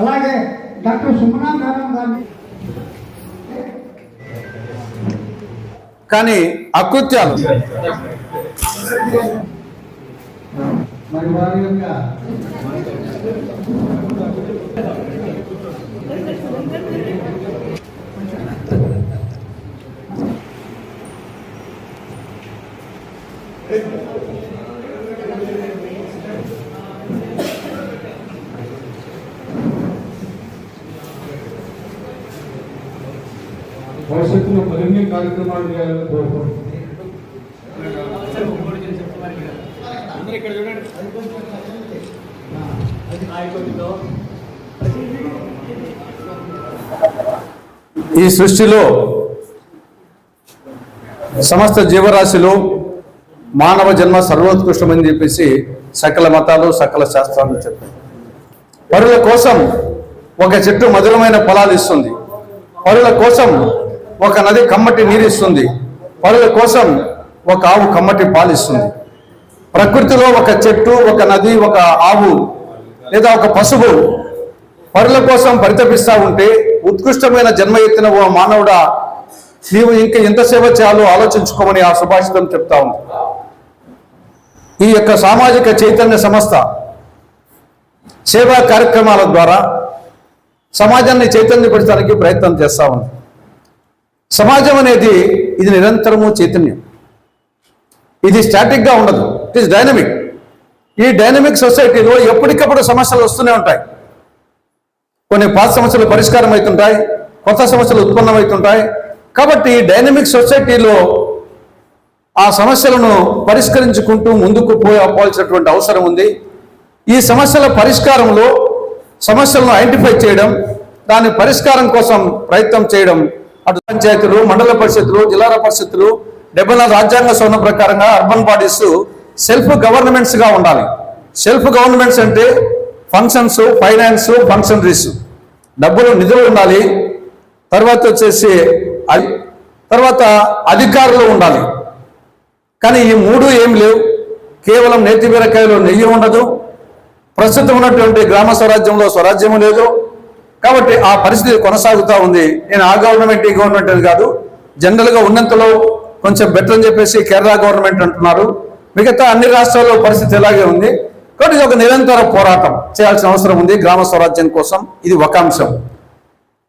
అలాగే doctor సుమనా madam గారిని. కానీ అకృత్యాలు. మరి వారి యొక్క కార్యక్రమాలు చేయాలని కోరుకుంటున్నాను ఈ సృష్టిలో సమస్త జీవరాశిలో మానవ జన్మ సర్వోత్కృష్టమని చెప్పేసి సకల మతాలు సకల శాస్త్రాలు చెప్పాయి. పరుల కోసం ఒక చెట్టు మధురమైన ఫలాలు ఇస్తుంది. పరుల కోసం ఒక నది కమ్మటి నీరిస్తుంది. పరుల కోసం ఒక ఆవు కమ్మటి పాలిస్తుంది. ప్రకృతిలో ఒక చెట్టు ఒక నది ఒక ఆవు లేదా ఒక పశువు పరుల కోసం పరితపిస్తా ఉంటే ఉత్కృష్టమైన జన్మ ఎత్తిన ఓ మానవుడా నీవు ఇంకా ఎంత సేవ చేయాలో ఆలోచించుకోమని ఆ సుభాషితం చెప్తా ఉంది. ఈ యొక్క సామాజిక చైతన్య సంస్థ సేవా కార్యక్రమాల ద్వారా సమాజాన్ని చైతన్యపరచడానికి ప్రయత్నం చేస్తా ఉంది. సమాజం అనేది ఇది నిరంతరము చైతన్యం. ఇది స్టాటిక్గా ఉండదు. ఇట్ ఈస్ డైనమిక్ ఈ డైనమిక్ సొసైటీలో ఎప్పటికప్పుడు సమస్యలు వస్తూనే ఉంటాయి. కొన్ని పాత సమస్యలు పరిష్కారం అవుతుంటాయి కొత్త సమస్యలు ఉత్పన్నమవుతుంటాయి కాబట్టి డైనమిక్ సొసైటీలో ఆ సమస్యలను పరిష్కరించుకుంటూ ముందుకు పోవాల్సినటువంటి అవసరం ఉంది. ఈ సమస్యల పరిష్కారంలో సమస్యలను ఐడెంటిఫై చేయడం దాని పరిష్కారం కోసం ప్రయత్నం చేయడం అటు పంచాయతీలు మండల పరిషత్తులు జిల్లాల పరిషత్తులు డెబ్బై నాలుగు రాజ్యాంగ సవరణ ప్రకారంగా అర్బన్ బాడీస్ సెల్ఫ్ గవర్నమెంట్స్గా ఉండాలి. సెల్ఫ్ గవర్నమెంట్స్ అంటే ఫంక్షన్స్ ఫైనాన్స్ ఫంక్షనరీస్. డబ్బులు నిధులు ఉండాలి. తర్వాత వచ్చేసి తర్వాత అధికారులు ఉండాలి. కానీ ఈ మూడు ఏం లేవు. కేవలం నేతి బీరకాయలో నెయ్యి ఉండదు. ప్రస్తుతం ఉన్నటువంటి గ్రామ స్వరాజ్యంలో స్వరాజ్యము లేదు. కాబట్టి ఆ పరిస్థితి కొనసాగుతూ ఉంది. నేను ఆ గవర్నమెంట్ ఈ గవర్నమెంట్ అని కాదు జనరల్గా ఉన్నంతలో కొంచెం బెటర్ అని చెప్పేసి కేరళ గవర్నమెంట్ అంటున్నారు. మిగతా అన్ని రాష్ట్రాల్లో పరిస్థితి ఇలాగే ఉంది. కాబట్టి ఇది ఒక నిరంతర పోరాటం చేయాల్సిన అవసరం ఉంది గ్రామ స్వరాజ్యం కోసం. ఇది ఒక అంశం.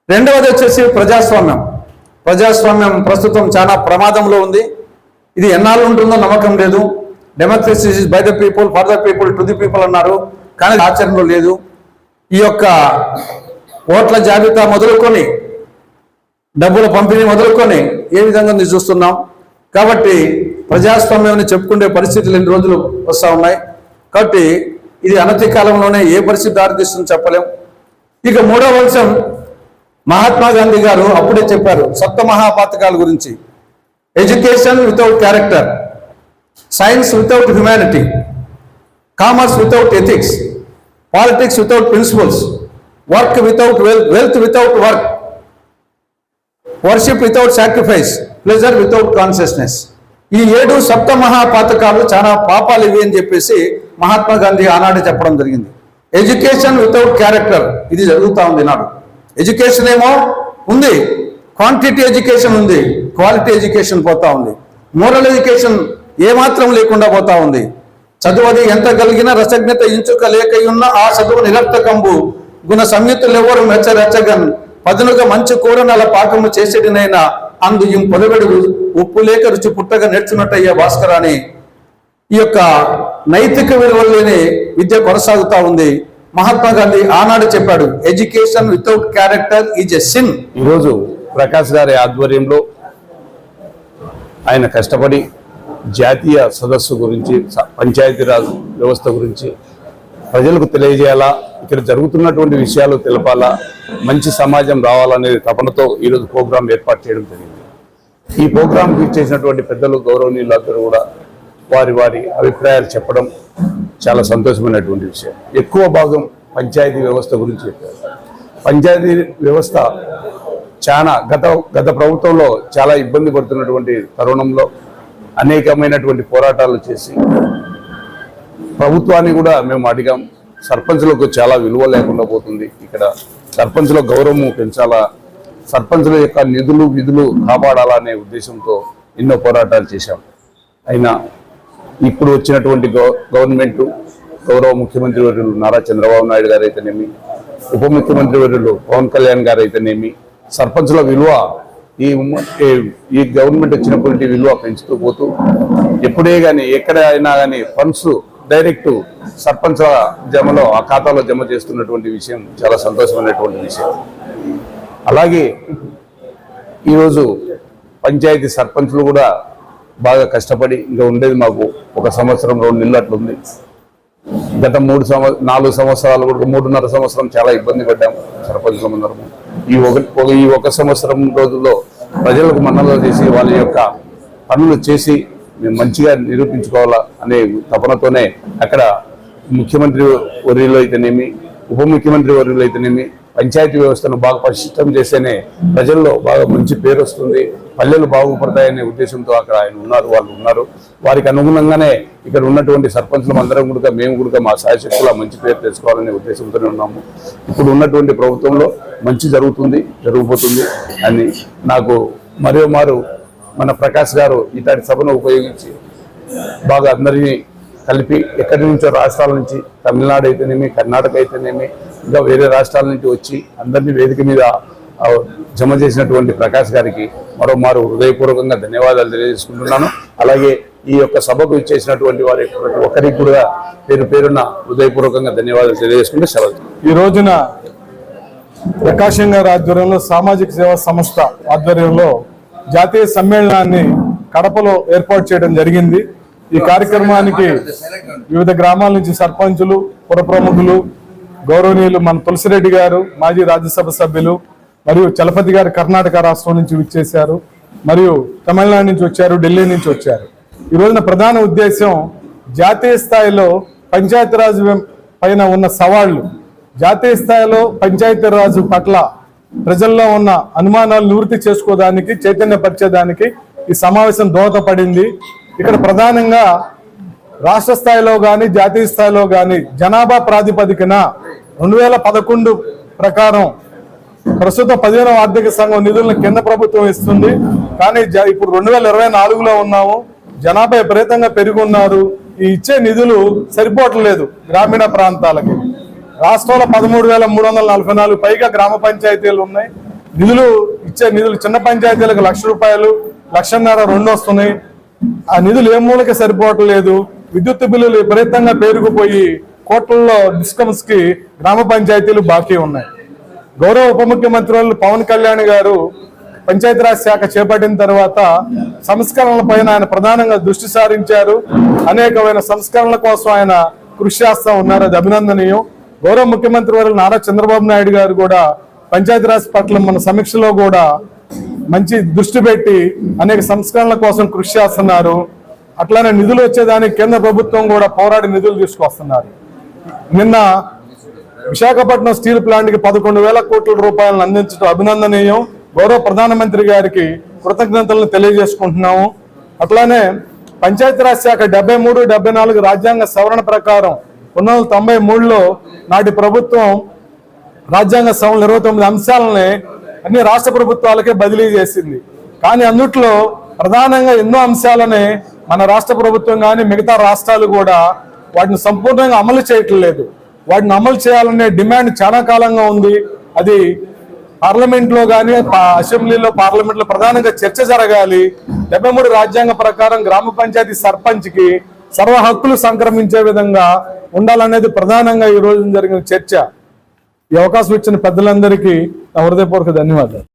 రెండవది వచ్చేసి ప్రజాస్వామ్యం. ప్రజాస్వామ్యం ప్రస్తుతం చాలా ప్రమాదంలో ఉంది. ఇది ఎన్నాళ్ళు ఉంటుందో నమ్మకం లేదు. Democracy by the people for the people to the people అన్నారు. కానీ ఆచరణలో లేదు. ఈ యొక్క ఓట్ల జాబితా మొదలుకొని డబ్బుల పంపిణీ మొదలుకొని ఏ విధంగా చూస్తున్నాం. కాబట్టి ప్రజాస్వామ్యం చెప్పుకునే పరిస్థితులు ఎన్ని రోజులు వస్తూ ఉన్నాయి. కాబట్టి ఇది అనతి కాలంలోనే ఏ పరిస్థితి దారితీస్తుందో చెప్పలేం. ఇక మూడవ అంశం మహాత్మా గాంధీ గారు అప్పుడే చెప్పారు సప్త మహాపాతకాల గురించి. Education without character science without humanity commerce without ethics politics without principles work without wealth wealth without work. Worship without sacrifice pleasure without consciousness. ఈ ఏడు సప్త మహాపాతకాలు చాలా పాపాలు ఇవి అని చెప్పేసి మహాత్మా గాంధీ ఆనాడు చెప్పడం జరిగింది. ఎడ్యుకేషన్ వితౌట్ క్యారెక్టర్ ఇది జరుగుతూ ఉంది నాడు. ఎడ్యుకేషన్ ఏమో ఉంది క్వాంటిటీ ఎడ్యుకేషన్ ఉంది క్వాలిటీ ఎడ్యుకేషన్ పోతా ఉంది. మోరల్ ఎడ్యుకేషన్ ఏమాత్రం లేకుండా పోతా ఉంది. చదువది ఎంత కలిగిన రసజ్ఞత ఇంచుక లేకయున్న ఆ చదువు నిరర్థకంబు. గుణ సంయుతులెవరు మెచ్చరెచ్చగన్? పదునుగా మంచి కూరనల పాకము చేసేటినైనా అందు ఇం పొలగడుగు ఉప్పు లేక రుచి పుట్టగా నేర్చున్నట్టయ్యే భాస్కర్ అని ఈ యొక్క నైతిక విలువల్లోనే విద్య కొనసాగుతా ఉంది. మహాత్మా గాంధీ ఆనాడు చెప్పాడు education without character is a sin ఈరోజు ప్రకాష్ గారి ఆధ్వర్యంలో ఆయన కష్టపడి జాతీయ సదస్సు గురించి పంచాయతీరాజ్ వ్యవస్థ గురించి ప్రజలకు తెలియజేయాలా? ఇక్కడ జరుగుతున్నటువంటి విషయాలు తెలపాలా? మంచి సమాజం రావాలనే తపనతో ఈరోజు ప్రోగ్రాం ఏర్పాటు చేయడం జరిగింది. ఈ ప్రోగ్రాంకి ఇచ్చేసినటువంటి పెద్దలు గౌరవనీయులందరూ కూడా వారి వారి అభిప్రాయాలు చెప్పడం చాలా సంతోషమైనటువంటి విషయం. ఎక్కువ భాగం పంచాయతీ వ్యవస్థ గురించి చెప్పారు. పంచాయతీ వ్యవస్థ చాలా గత గత ప్రభుత్వంలో చాలా ఇబ్బంది పడుతున్నటువంటి తరుణంలో అనేకమైనటువంటి పోరాటాలు చేసి ప్రభుత్వాన్ని కూడా మేము అడిగాం. సర్పంచ్లకు చాలా విలువ లేకుండా పోతుంది. ఇక్కడ సర్పంచ్ల గౌరవం పెంచాలా? సర్పంచ్ల యొక్క నిధులు విధులు కాపాడాలనే ఉద్దేశంతో ఎన్నో పోరాటాలు చేశాం. అయినా ఇప్పుడు వచ్చినటువంటి గవర్నమెంట్ గౌరవ ముఖ్యమంత్రి వర్యులు నారా చంద్రబాబు నాయుడు గారు అయితేనేమి ఉప ముఖ్యమంత్రి వర్యులు పవన్ కళ్యాణ్ గారు అయితేనేమి సర్పంచ్ల విలువ ఈ ఈ- గవర్నమెంట్ వచ్చినప్పటి విలువ పెంచుతూ పోతూ ఎప్పుడే కానీ ఎక్కడ అయినా కానీ ఫండ్స్ డైరెక్ట్ సర్పంచ్ జమలో ఆ ఖాతాలో జమ చేస్తున్నటువంటి విషయం చాలా సంతోషమైనటువంటి విషయం. అలాగే ఈరోజు పంచాయతీ సర్పంచ్లు కూడా బాగా కష్టపడి ఇంకా ఉండేది మాకు ఒక సంవత్సరం రెండు నెలలు అట్లుంది. గత మూడు సంవ నాలుగు సంవత్సరాలు కూడా మూడున్నర సంవత్సరం చాలా ఇబ్బంది పడ్డాము సర్పంచ్ అందరము ఈ ఒక ఒక- ఈ ఒక సంవత్సరం రోజుల్లో ప్రజలకు మన్నలు చేసి వాళ్ళ యొక్క పనులు చేసి మేము మంచిగా నిరూపించుకోవాలా అనే తపనతోనే అక్కడ ముఖ్యమంత్రి వర్యులు అయితేనేమి ఉప ముఖ్యమంత్రి వర్యులు అయితేనేమి పంచాయతీ వ్యవస్థను బాగా పరిశుద్ధం చేస్తేనే ప్రజల్లో బాగా మంచి పేరు వస్తుంది పల్లెలు బాగుపడతాయనే ఉద్దేశంతో అక్కడ ఆయన ఉన్నారు వాళ్ళు ఉన్నారు. వారికి అనుగుణంగానే ఇక్కడ ఉన్నటువంటి సర్పంచులు అందరం కూడా మేము కూడా మా సహాయశక్తుల మంచి పేరు తెచ్చుకోవాలనే ఉద్దేశంతోనే ఉన్నాము. ఇప్పుడు ఉన్నటువంటి ప్రభుత్వంలో మంచి జరుగుతుంది జరగబోతుంది అని నాకు మరో మారు మన ప్రకాష్ గారు ఇలాంటి సభను ఉపయోగించి బాగా అందరినీ కలిపి ఎక్కడి నుంచో రాష్ట్రాల నుంచి తమిళనాడు అయితేనేమి కర్ణాటక అయితేనేమి ఇంకా వేరే రాష్ట్రాల నుంచి వచ్చి అందరినీ వేదిక మీద జమ చేసినటువంటి ప్రకాష్ గారికి మరోమారు హృదయపూర్వకంగా ధన్యవాదాలు తెలియజేసుకుంటున్నాను. అలాగే ఈ యొక్క సభకు ఇచ్చేసినటువంటి వారి ప్రతి ఒక్కరికి కూడా పేరు పేరున హృదయపూర్వకంగా ధన్యవాదాలు తెలియజేసుకుంటే సెలవు. ఈ రోజున ప్రకాశం గారి ఆధ్వర్యంలో సామాజిక సేవా సంస్థ ఆధ్వర్యంలో జాతీయ సమ్మేళనాన్ని కడపలో ఏర్పాటు చేయడం జరిగింది. ఈ కార్యక్రమానికి వివిధ గ్రామాల నుంచి సర్పంచులు పుర ప్రముఖులు గౌరవనీయులు మన తులసిరెడ్డి గారు మాజీ రాజ్యసభ సభ్యులు మరియు చలపతి గారు కర్ణాటక రాష్ట్రం నుంచి విచ్చేశారు మరియు తమిళనాడు నుంచి వచ్చారు ఢిల్లీ నుంచి వచ్చారు. ఈ రోజున ప్రధాన ఉద్దేశం జాతీయ స్థాయిలో పంచాయతీరాజ్ పైన ఉన్న సవాళ్ళు. జాతీయ స్థాయిలో పంచాయతీరాజు పట్ల ప్రజల్లో ఉన్న అనుమానాలు నివృత్తి చేసుకోవడానికి చైతన్యపరిచేదానికి ఈ సమావేశం దోహదపడింది. ఇక్కడ ప్రధానంగా రాష్ట్ర స్థాయిలో కానీ జాతీయ స్థాయిలో కానీ జనాభా ప్రాతిపదికన రెండు వేల పదకొండు ప్రకారం ప్రస్తుత పదిహేనవ ఆర్థిక సంఘం నిధులను కేంద్ర ప్రభుత్వం ఇస్తుంది. కానీ జ- ఇప్పుడు రెండు వేల ఇరవై నాలుగులో ఉన్నాము. జనాభా విపరీతంగా పెరిగి ఉన్నారు. ఈ ఇచ్చే నిధులు సరిపోవట్లేదు గ్రామీణ ప్రాంతాలకి. రాష్ట్రంలో పదమూడు వేల మూడు వందల నలభై నాలుగు పైగా గ్రామ పంచాయతీలు ఉన్నాయి. నిధులు ఇచ్చే నిధులు చిన్న పంచాయతీలకు లక్ష రూపాయలు లక్షన్నర రెండు వస్తున్నాయి. ఆ నిధులు ఏ మూలకి సరిపోవట్లేదు? విద్యుత్ బిల్లులు విపరీతంగా పేరుకుపోయి కోట్లలో డిస్కమ్స్కి గ్రామ పంచాయతీలు బాకీ ఉన్నాయి. గౌరవ ఉప ముఖ్యమంత్రి పవన్ కళ్యాణ్ గారు పంచాయతీరాజ్ శాఖ చేపట్టిన తర్వాత సంస్కరణల పైన ఆయన ప్రధానంగా దృష్టి సారించారు. అనేకమైన సంస్కరణల కోసం ఆయన కృషి చేస్తా ఉన్నారు. అది అభినందనీయం. గౌరవ ముఖ్యమంత్రి వారు నారా చంద్రబాబు నాయుడు గారు కూడా పంచాయతీరాజ్ పట్ల మన సమీక్షలో కూడా మంచి దృష్టి పెట్టి అనేక సంస్కరణల కోసం కృషి చేస్తున్నారు. అట్లానే నిధులు వచ్చేదానికి కేంద్ర ప్రభుత్వం కూడా పోరాడి నిధులు తీసుకొస్తున్నారు నిన్న విశాఖపట్నం స్టీల్ ప్లాంట్కి పదకొండు వేల కోట్ల రూపాయలను అందించడం అభినందనీయం. గౌరవ ప్రధానమంత్రి గారికి కృతజ్ఞతలను తెలియజేసుకుంటున్నాము. అట్లానే పంచాయతీరాజ్ శాఖ డెబ్బై మూడు డెబ్బై నాలుగు రాజ్యాంగ సవరణ ప్రకారం పంతొమ్మిది వందల తొంభై మూడులో నాటి ప్రభుత్వం రాజ్యాంగ సవరణ ఇరవై తొమ్మిది అంశాలని అన్ని రాష్ట్ర ప్రభుత్వాలకే బదిలీ చేసింది. కానీ అందుట్లో ప్రధానంగా ఎన్నో అంశాలని మన రాష్ట్ర ప్రభుత్వం కానీ మిగతా రాష్ట్రాలు కూడా వాటిని సంపూర్ణంగా అమలు చేయట్లేదు. వాటిని అమలు చేయాలనే డిమాండ్ చాలా కాలంగా ఉంది. అది పార్లమెంట్లో కానీ అసెంబ్లీలో పార్లమెంట్లో ప్రధానంగా చర్చ జరగాలి. డెబ్బై మూడు రాజ్యాంగ ప్రకారం గ్రామ పంచాయతీ సర్పంచ్కి సర్వ హక్కులు సంక్రమించే విధంగా ఉండాలనేది ప్రధానంగా ఈ రోజు జరిగిన చర్చ. ఈ అవకాశం ఇచ్చిన పెద్దలందరికీ నా హృదయపూర్వక ధన్యవాదాలు.